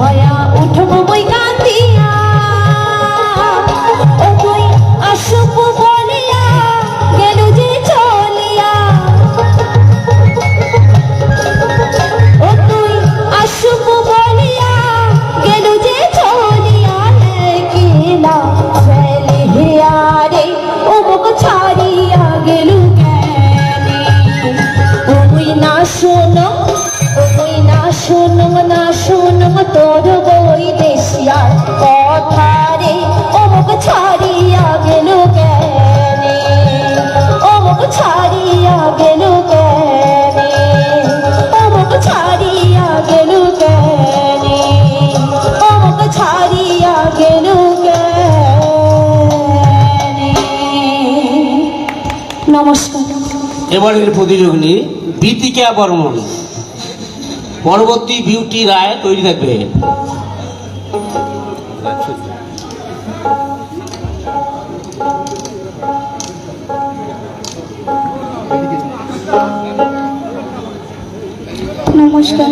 হয়া উঠবো বৈকা এবারের প্রতিযোগী বিতিকা বর্মন। পরবর্তী বিউটি রায় তৈরি থাকবে। নমস্কার।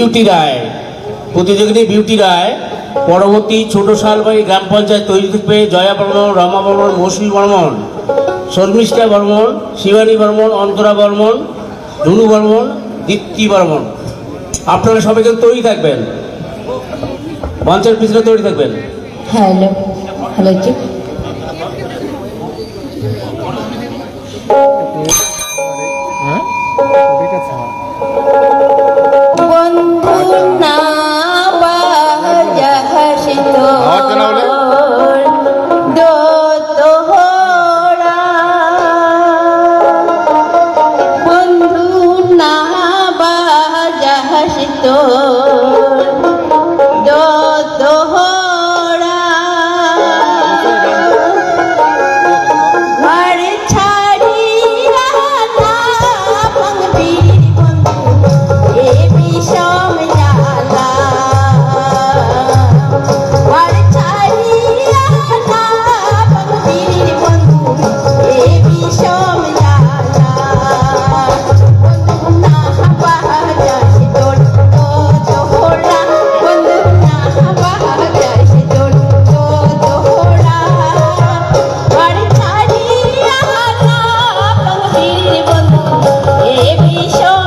বিউটি রায়। প্রতিযোগিনী বিউটি রায়। পরবর্তী ছোট সালবাড়ি গ্রাম পঞ্চায়েত তৈরি থাকবে জয়া বর্মন, রমা বর্মন, মৌসুমী বর্মন, শর্মিষ্ঠা বর্মন, শিবানী বর্মন, অন্তরা বর্মন, ধুনু বর্মন, দীপ্তি বর্মন। আপনারা সবাই কিন্তু তৈরি থাকবেন। মঞ্চের পিছনে তৈরি থাকবেন। হ্যালো হ্যালো ভীষণ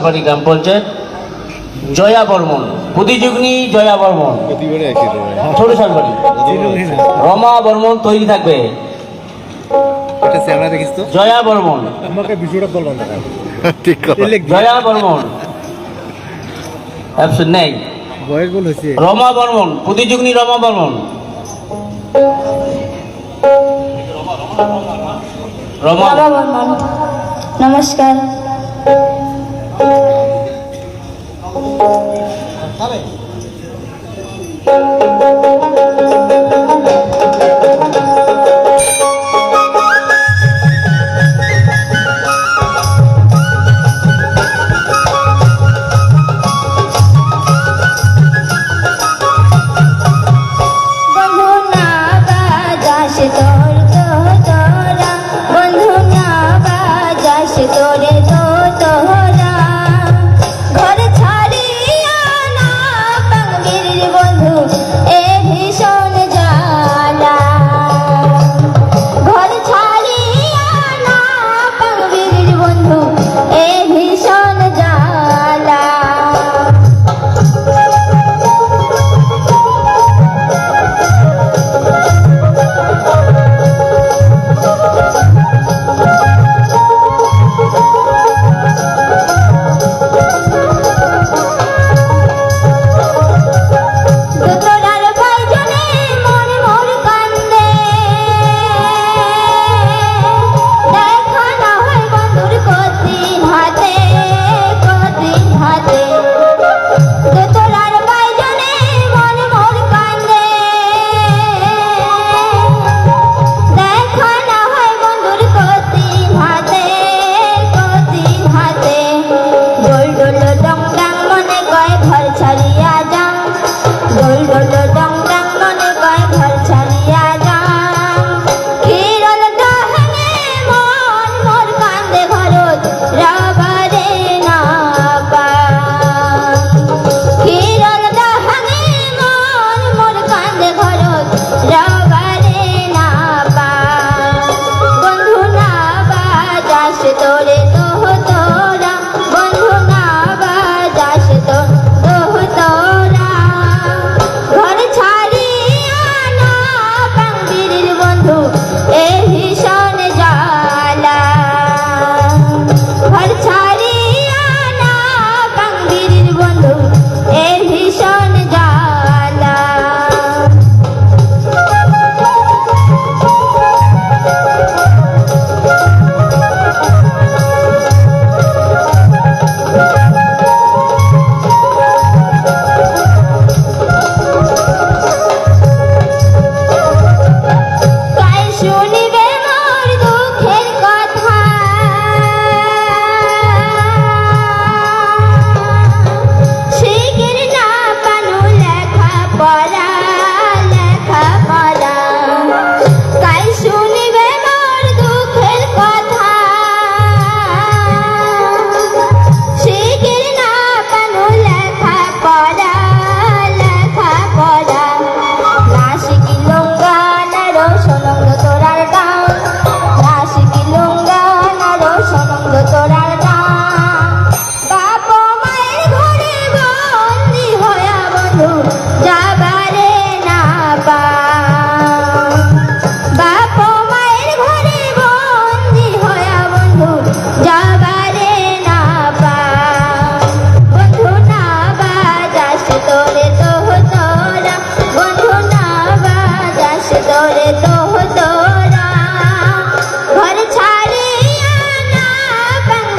শালবাড়ি গ্রাম পঞ্চায়েত, জয়া বর্মন, প্রতিযোগিনী জয়া বর্মন। ছোট শালবাড়ি রমা বর্মন তৈরি থাকবে। জয়া বর্মন। জয়া বর্মন। নেই। রমা বর্মন। রমা বর্মন। রমা বর্মন। নমস্কার। Thank you.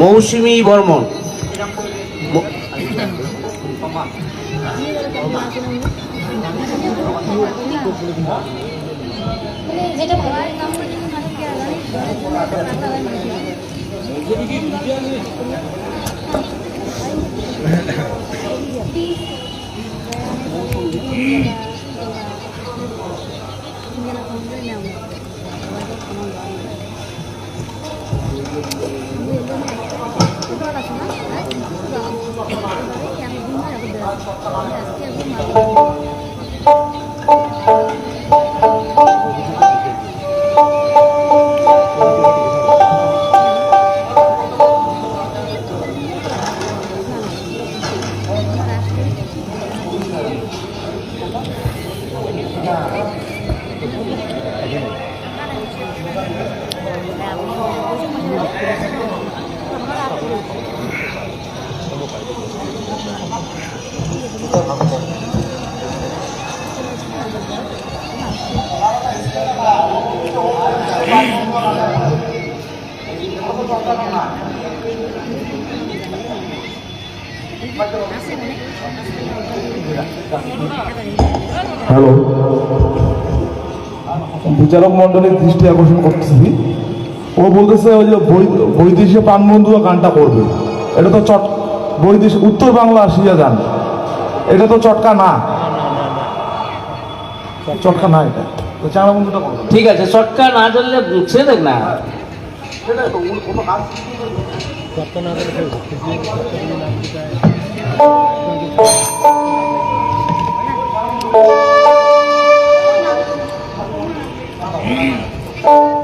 Mousumi Barman. Thank you. Hello. বিচারক মন্ডলীর দৃষ্টি আকর্ষণ করতেছি। ও বলতেছে ওই যে বৈদেশীয় প্রাণবন্ধু গানটা করবে। এটা তো চট বৈদেশ উত্তর বাংলা আসিয়া গান। এটা তো চটকা না। চটকা না এটা। তো বন্ধুটা ঠিক আছে চটকা না চললে ছেড়ে দেখ না। Oh Oh.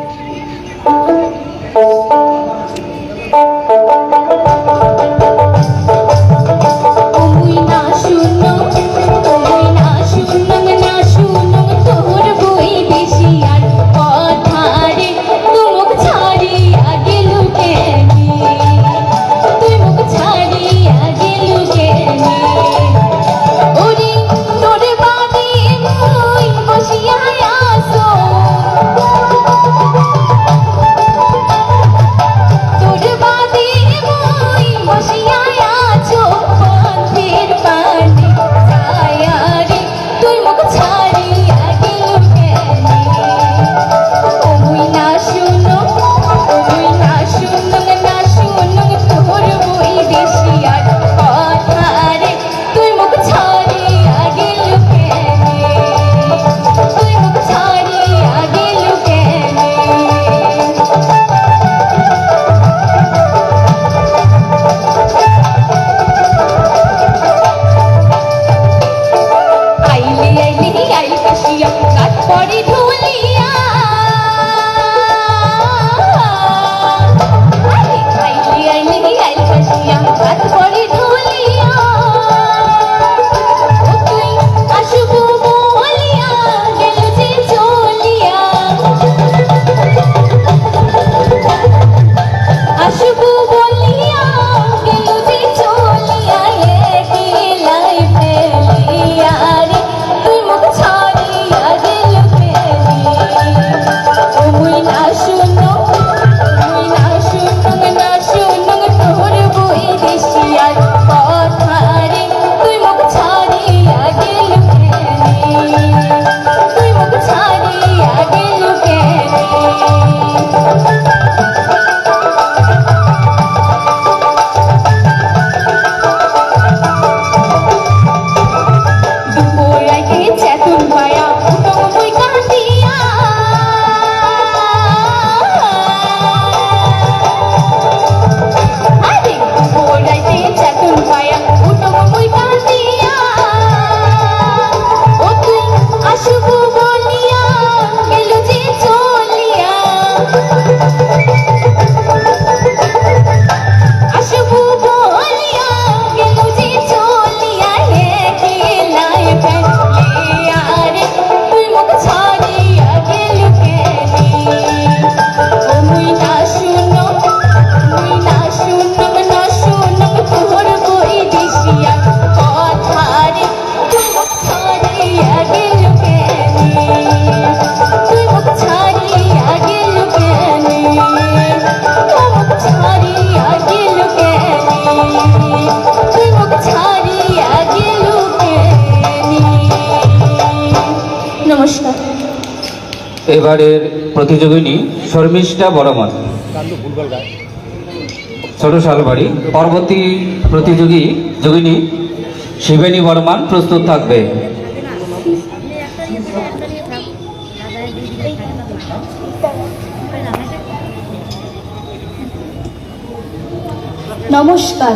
এবারের প্রতিযোগিনী শর্মিষ্ঠা বড়মান। ছোট শালবাড়ি। পরবর্তী প্রতিযোগী যোগিনী শিবেনী বর্মান প্রস্তুত থাকবে। নমস্কার।